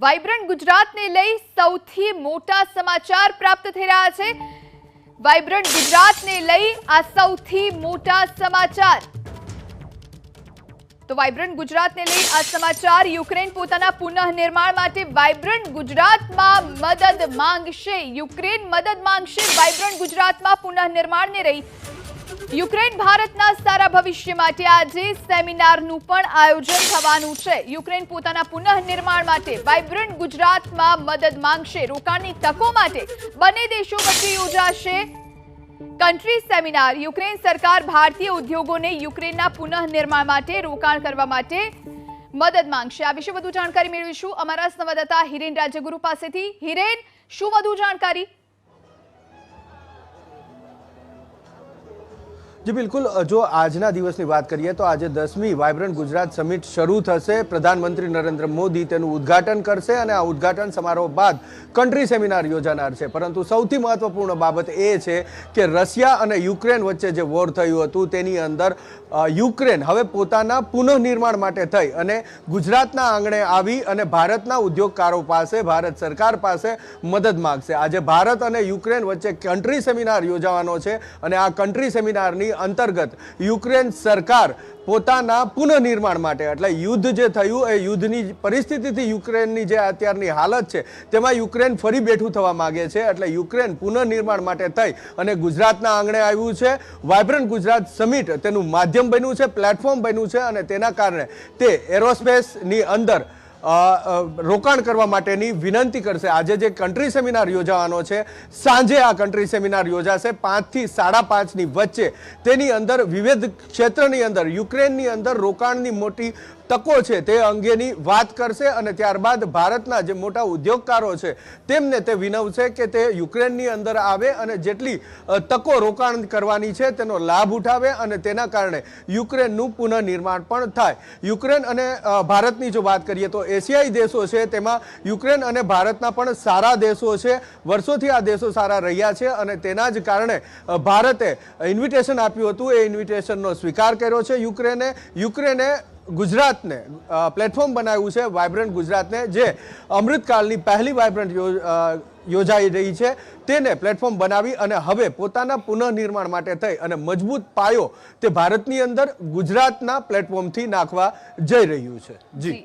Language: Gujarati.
વાઇબ્રન્ટ ગુજરાતને લઈ સૌથી મોટા સમાચાર પ્રાપ્ત થઈ રહ્યા છે. વાઇબ્રન્ટ ગુજરાતને લઈ આ સૌથી મોટા સમાચાર. તો વાઇબ્રન્ટ ગુજરાતને લઈ આ સમાચાર યુક્રેન પોતાના પુનઃનિર્માણ માટે વાઇબ્રન્ટ ગુજરાતમાં મદદ માંગશે. યુક્રેન મદદ માંગશે. વાઇબ્રન્ટ ગુજરાતમાં પુનઃનિર્માણને રહી યુક્રેન ભારતના સારા ભવિષ્ય માટે આજે સેમિનારનું પણ આયોજન થવાનું છે. યુક્રેન પોતાના પુનઃનિર્માણ માટે વાઇબ્રન્ટ ગુજરાતમાં મદદ માંગશે. રોકાણની તકો માટે બંને દેશો વચ્ચે યોજાશે કન્ટ્રી સેમિનાર યુક્રેન સરકાર ભારતીય ઉદ્યોગોને યુક્રેનના પુનઃનિર્માણ માટે રોકાણ કરવા માટે મદદ માંગશે. આ વિશે વધુ જાણકારી મેળવીશું અમારા સંવાદદાતા હિરેન રાજ્યગુરુ પાસેથી. હિરેન, શું વધુ જાણકારી? જી, બિલકુલ. જો આજના દિવસની વાત કરીએ તો આજે દસમી વાઇબ્રન્ટ ગુજરાત સમિટ શરૂ થશે. પ્રધાનમંત્રી નરેન્દ્ર મોદી તેનું ઉદ્ઘાટન કરશે અને આ ઉદ્ઘાટન સમારોહ બાદ કન્ટ્રી સેમિનાર યોજાનાર છે. પરંતુ સૌથી મહત્વપૂર્ણ બાબત એ છે કે રશિયા અને યુક્રેન વચ્ચે જે વોર થયું હતું તેની અંદર યુક્રેન હવે પોતાના પુનઃનિર્માણ માટે થઈ અને ગુજરાતના આંગણે આવી અને ભારતના ઉદ્યોગકારો પાસે, ભારત સરકાર પાસે મદદ માગશે. આજે ભારત અને યુક્રેન વચ્ચે કન્ટ્રી સેમિનાર યોજાવાનો છે અને આ કન્ટ્રી સેમિનારની અંતર્ગત યુક્રેન સરકાર પોતાના પુનઃનિર્માણ માટે, એટલે યુદ્ધ જે થયું એ યુદ્ધની પરિસ્થિતિથી યુક્રેનની જે અત્યારની હાલત છે, તેમાં યુક્રેન ફરી બેઠું થવા માગે છે, એટલે યુક્રેન પુનઃનિર્માણ માટે થઈ અને ગુજરાતના આંગણે આવ્યું છે, વાયબ્રન્ટ ગુજરાત સમિટ તેનું માધ્યમ બન્યું છે, પ્લેટફોર્મ બન્યું છે અને તેના કારણે તે એરોસ્પેસની અંદર રોકાણ કરવા માટેની વિનંતી કરશે. આજે જે કન્ટ્રી સેમિનાર યોજાવાનો છે, સાંજે આ કન્ટ્રી સેમિનાર યોજાશે. પાંચથી સાડા પાંચની વચ્ચે તેની અંદર વિવિધ ક્ષેત્રની અંદર, યુક્રેનની અંદર રોકાણની મોટી તકો છે તે અંગેની વાત કરશે અને ત્યારબાદ ભારતના જે મોટા ઉદ્યોગકારો છે તેમને તે વિનવશે કે તે યુક્રેનની અંદર આવે અને જેટલી તકો રોકાણ કરવાની છે તેનો લાભ ઉઠાવે અને તેના કારણે યુક્રેનનું પુનઃનિર્માણ પણ થાય. યુક્રેન અને ભારતની જો વાત કરીએ તો એશિયાઈ દેશો છે તેમાં યુક્રેન અને ભારતના પણ સારા દેશો છે, વર્ષોથી આ દેશો સારા રહ્યા છે અને તેના જ કારણે ભારતે ઇન્વિટેશન આપ્યું હતું. એ ઇન્વિટેશનનો સ્વીકાર કર્યો છે યુક્રેને. યુક્રેને ગુજરાતને પ્લેટફોર્મ બનાવ્યું છે વાઇબ્રન્ટ ગુજરાતને, જે અમૃતકાળની પહેલી વાઇબ્રન્ટ યોજાઈ રહી છે. તેને પ્લેટફોર્મ બનાવી અને હવે પોતાના પુનઃનિર્માણ માટે થઈ અને મજબૂત પાયો તે ભારતની અંદર ગુજરાતના પ્લેટફોર્મથી નાખવા જઈ રહ્યું છે. જી.